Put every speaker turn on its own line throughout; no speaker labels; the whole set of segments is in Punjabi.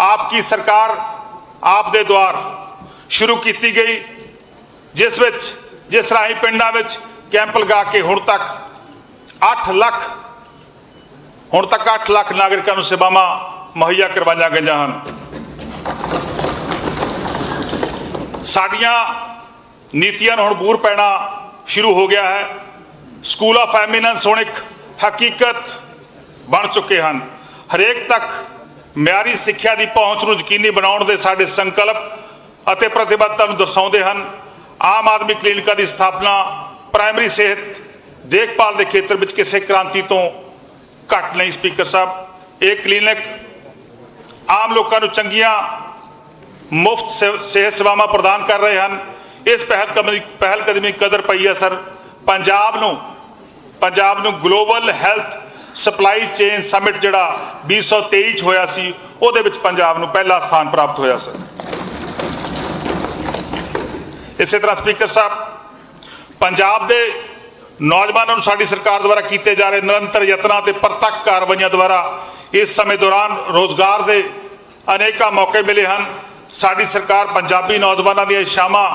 ਆਪ ਕੀ ਸਰਕਾਰ ਆਪ ਦੇ ਦੁਆਰ ਸ਼ੁਰੂ ਕੀਤੀ ਗਈ ਜਿਸ ਵਿੱਚ ਜਿਸ ਰਾਹੀਂ ਪਿੰਡਾਂ ਵਿੱਚ ਕੈਂਪ ਲਗਾ ਕੇ ਹੁਣ ਤੱਕ 8 ਲੱਖ ਹੁਣ ਤੱਕ 8 ਲੱਖ ਨਾਗਰਿਕਾਂ ਨੂੰ ਸੇਵਾਵਾਂ ਮੁਹੱਈਆ ਕਰਵਾਈਆਂ ਗਈਆਂ ਹਨ ਸਾਡੀਆਂ ਨੀਤੀਆਂ ਨੂੰ ਹੁਣ ਬੂਰ ਪੈਣਾ ਸ਼ੁਰੂ ਹੋ ਗਿਆ ਹੈ ਸਕੂਲ ਆਫ ਐਮੀਨੈਂਸ ਹੁਣ ਇੱਕ ਹਕੀਕਤ ਬਣ ਚੁੱਕੇ ਹਨ ਹਰੇਕ ਤੱਕ ਮਿਆਰੀ ਸਿੱਖਿਆ ਦੀ ਪਹੁੰਚ ਨੂੰ ਯਕੀਨੀ ਬਣਾਉਣ ਦੇ ਸਾਡੇ ਸੰਕਲਪ ਅਤੇ ਪ੍ਰਤੀਬੱਧਤਾ ਨੂੰ ਦਰਸਾਉਂਦੇ ਹਨ। ਆਮ ਆਦਮੀ ਕਲੀਨਿਕਾਂ ਦੀ ਸਥਾਪਨਾ ਪ੍ਰਾਇਮਰੀ ਸਿਹਤ ਦੇਖਭਾਲ ਦੇ ਖੇਤਰ ਵਿੱਚ ਕਿਸੇ ਕ੍ਰਾਂਤੀ ਤੋਂ ਘੱਟ ਨਹੀਂ, ਸਪੀਕਰ ਸਾਹਿਬ। ਇਹ ਕਲੀਨਿਕ ਆਮ ਲੋਕਾਂ ਨੂੰ ਚੰਗੀਆਂ ਮੁਫਤ ਸੇ- ਸਿਹਤ ਸੇਵਾਵਾਂ ਪ੍ਰਦਾਨ ਕਰ ਰਹੇ ਹਨ। ਇਸ ਪਹਿਲ ਕਦਮੀ ਪਹਿਲ ਕਦਮੀ ਕਦਰ ਪਈ ਹੈ, ਸਰ। ਪੰਜਾਬ ਨੂੰ ਪੰਜਾਬ ਨੂੰ global health supply chain summit ਜਿਹੜਾ 2023 ਚ ਹੋਇਆ ਸੀ, ਉਹਦੇ ਵਿੱਚ ਪੰਜਾਬ ਨੂੰ ਪਹਿਲਾ ਸਥਾਨ ਪ੍ਰਾਪਤ ਹੋਇਆ ਸੀ ਇਸੇ ਤਰ੍ਹਾਂ ਸਪੀਕਰ ਸਾਹਿਬ, ਪੰਜਾਬ ਦੇ ਨੌਜਵਾਨਾਂ ਨੂੰ ਸਾਡੀ ਸਰਕਾਰ ਦੁਆਰਾ ਕੀਤੇ ਜਾ ਰਹੇ ਨਿਰੰਤਰ ਯਤਨਾਂ ਤੇ ਪ੍ਰਤੱਖ ਕਾਰਵਾਈਆਂ ਦੁਆਰਾ ਇਸ ਸਮੇਂ ਦੌਰਾਨ ਰੋਜ਼ਗਾਰ ਦੇ ਅਨੇਕਾਂ ਮੌਕੇ ਮਿਲੇ ਹਨ। ਸਾਡੀ ਸਰਕਾਰ ਪੰਜਾਬੀ ਨੌਜਵਾਨਾਂ ਦੀਆਂ ਇੱਛਾਵਾਂ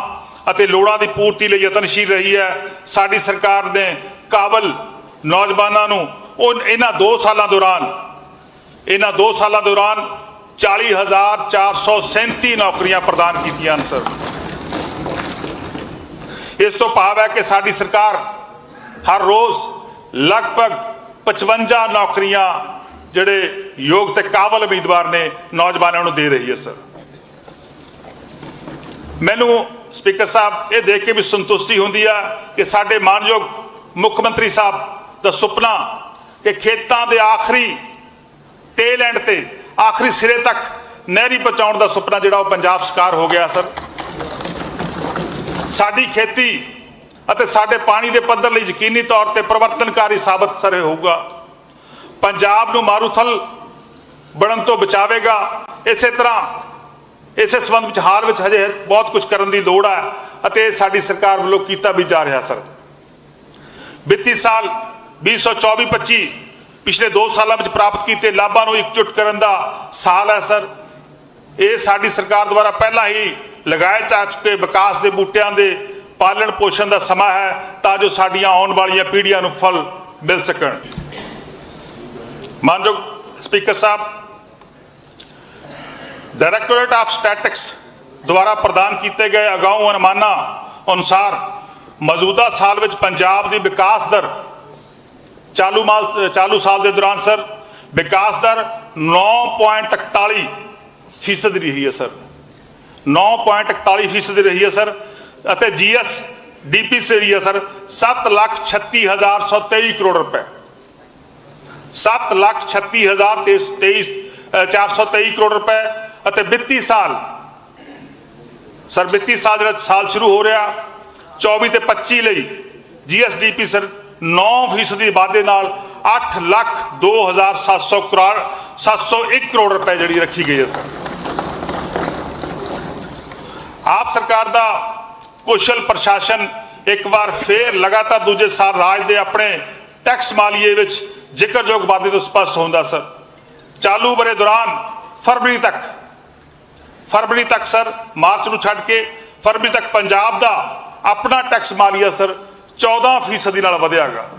ਅਤੇ ਲੋੜਾਂ ਦੀ ਪੂਰਤੀ ਲਈ ਯਤਨਸ਼ੀਲ ਰਹੀ ਹੈ। ਸਾਡੀ ਸਰਕਾਰ ਨੇ ਕਾਬਲ ਨੌਜਵਾਨਾਂ ਨੂੰ ਉਹ ਇਹਨਾਂ 2 ਸਾਲਾਂ ਦੌਰਾਨ, ਇਹਨਾਂ 2 ਸਾਲਾਂ ਦੌਰਾਨ 40437 ਨੌਕਰੀਆਂ ਪ੍ਰਦਾਨ ਕੀਤੀਆਂ ਹਨ, ਸਰ। ਇਸ ਤੋਂ ਭਾਵ ਹੈ ਕਿ ਸਾਡੀ ਸਰਕਾਰ ਹਰ ਰੋਜ਼ ਲਗਭਗ 55 ਨੌਕਰੀਆਂ ਜਿਹੜੇ ਯੋਗ ਤੇ ਕਾਬਲ ਉਮੀਦਵਾਰ ਨੇ ਨੌਜਵਾਨਾਂ ਨੂੰ ਦੇ ਰਹੀ ਹੈ, ਸਰ। ਮੈਨੂੰ ਸਪੀਕਰ ਸਾਹਿਬ ਇਹ ਦੇਖ ਕੇ ਵੀ ਸੰਤੁਸ਼ਟੀ ਹੁੰਦੀ ਆ ਕਿ ਸਾਡੇ ਮਾਨਯੋਗ ਮੁੱਖ ਮੰਤਰੀ ਸਾਹਿਬ ਦਾ ਸੁਪਨਾ ਕਿ ਖੇਤਾਂ ਦੇ ਆਖਰੀ ਟੇਲ ਐਂਡ ਤੇ, ਆਖਰੀ ਸਿਰੇ ਤੱਕ ਨਹਿਰੀ ਪਹੁੰਚਾਉਣ ਦਾ ਸੁਪਨਾ ਜਿਹੜਾ ਉਹ ਪੰਜਾਬ ਸਰਕਾਰ ਹੋ ਗਿਆ, ਸਰ। ਸਾਡੀ ਖੇਤੀ ਅਤੇ ਸਾਡੇ ਪਾਣੀ ਦੇ ਪੱਧਰ ਲਈ ਯਕੀਨੀ ਤੌਰ ਤੇ ਪਰਿਵਰਤਨਕਾਰੀ ਸਾਬਤ ਸਰ ਹੋਊਗਾ। ਪੰਜਾਬ ਨੂੰ ਮਾਰੂਥਲ ਬਣਨ ਤੋਂ ਬਚਾਵੇਗਾ। ਇਸੇ ਤਰ੍ਹਾਂ ਇਸੇ ਸੰਬੰਧ ਵਿੱਚ ਹਾਲ ਵਿੱਚ ਹਜੇ ਬਹੁਤ ਕੁਝ ਕਰਨ ਦੀ ਲੋੜ ਹੈ ਅਤੇ ਇਹ ਸਾਡੀ ਸਰਕਾਰ ਵੱਲੋਂ ਕੀਤਾ ਵੀ ਜਾ ਰਿਹਾ, ਸਰ। ਵਿੱਤੀ ਸਾਲ 2024-25 ਪਿਛਲੇ 2 ਸਾਲਾਂ ਵਿੱਚ ਪ੍ਰਾਪਤ ਕੀਤੇ ਲਾਭਾਂ ਨੂੰ ਇਕਜੁੱਟ ਕਰਨ ਦਾ ਸਾਲ ਹੈ, ਸਰ। ਇਹ ਸਾਡੀ ਸਰਕਾਰ ਦੁਆਰਾ ਪਹਿਲਾਂ ਹੀ ਲਗਾਏ ਜਾ ਚੁੱਕੇ ਵਿਕਾਸ ਦੇ ਬੂਟਿਆਂ ਦੇ ਪਾਲਣ ਪੋਸ਼ਣ ਦਾ ਸਮਾਂ ਹੈ, ਤਾਂ ਜੋ ਸਾਡੀਆਂ ਆਉਣ ਵਾਲੀਆਂ ਪੀੜ੍ਹੀਆਂ ਨੂੰ ਫਲ ਮਿਲ ਸਕਣ। ਮਾਨਯੋਗ ਸਪੀਕਰ ਸਾਹਿਬ ਡਾਇਰੈਕਟੋਰੇਟ ਆਫ ਸਟੈਟਿਕਸ ਦੁਆਰਾ ਪ੍ਰਦਾਨ ਕੀਤੇ ਗਏ ਅਗਾਊਂ ਅਨੁਮਾਨਾਂ ਅਨੁਸਾਰ ਮੌਜੂਦਾ ਸਾਲ ਵਿੱਚ ਪੰਜਾਬ ਦੀ ਵਿਕਾਸ ਦਰ ਚਾਲੂ ਮਾਲ, ਚਾਲੂ ਸਾਲ ਦੇ ਦੌਰਾਨ, ਸਰ, ਵਿਕਾਸ ਦਰ 9.41 ਫੀਸਦ ਰਹੀ ਹੈ, ਸਰ। 9.41 ਫੀਸਦ ਰਹੀ ਹੈ, ਸਰ, ਅਤੇ ਜੀਐਸ ਡੀਪੀ ਸੇ ਰਹੀ ਹੈ, ਸਰ 736123 ਕਰੋੜ ਰੁਪਏ। 736423 ਕਰੋੜ ਰੁਪਏ, ਅਤੇ ਵਿੱਤੀ ਸਾਲ, ਸਰ, ਵਿੱਤੀ ਸਾਲ ਜਿਹੜਾ ਸਾਲ ਸ਼ੁਰੂ ਹੋ ਰਿਹਾ 24 ਤੇ 25 ਲਈ ਜੀਐਸਡੀਪੀ ਸਰ 9% ਦੀ ਵਾਧੇ ਨਾਲ 8 ਲੱਖ 2700 ਕਰੋੜ 701 ਕਰੋੜ ਰੁਪਏ ਜਿਹੜੀ ਰੱਖੀ ਗਈ ਹੈ ਸਰ। ਆਪ ਸਰਕਾਰ ਦਾ ਕੁਸ਼ਲ ਪ੍ਰਸ਼ਾਸਨ ਇੱਕ ਵਾਰ ਫੇਰ ਲਗਾਤਾਰ ਦੂਜੇ ਸਾਲ ਰਾਜ ਦੇ ਆਪਣੇ ਟੈਕਸ ਮਾਲੀਏ ਵਿੱਚ ਜ਼ਿਕਰਯੋਗ ਵਾਧੇ ਤੋਂ ਸਪਸ਼ਟ ਹੁੰਦਾ ਸਰ। ਚਾਲੂ ਬਰੇ ਦੌਰਾਨ ਫਰਵਰੀ ਤੱਕ ਫਰਵਰੀ ਤੱਕ ਸਰ, ਮਾਰਚ ਨੂੰ ਛੱਡ ਕੇ ਫਰਵਰੀ ਤੱਕ ਪੰਜਾਬ ਦਾ ਆਪਣਾ ਟੈਕਸ ਮਾਲੀਆ ਸਰ 14% ਨਾਲ ਵਧਿਆਗਾ।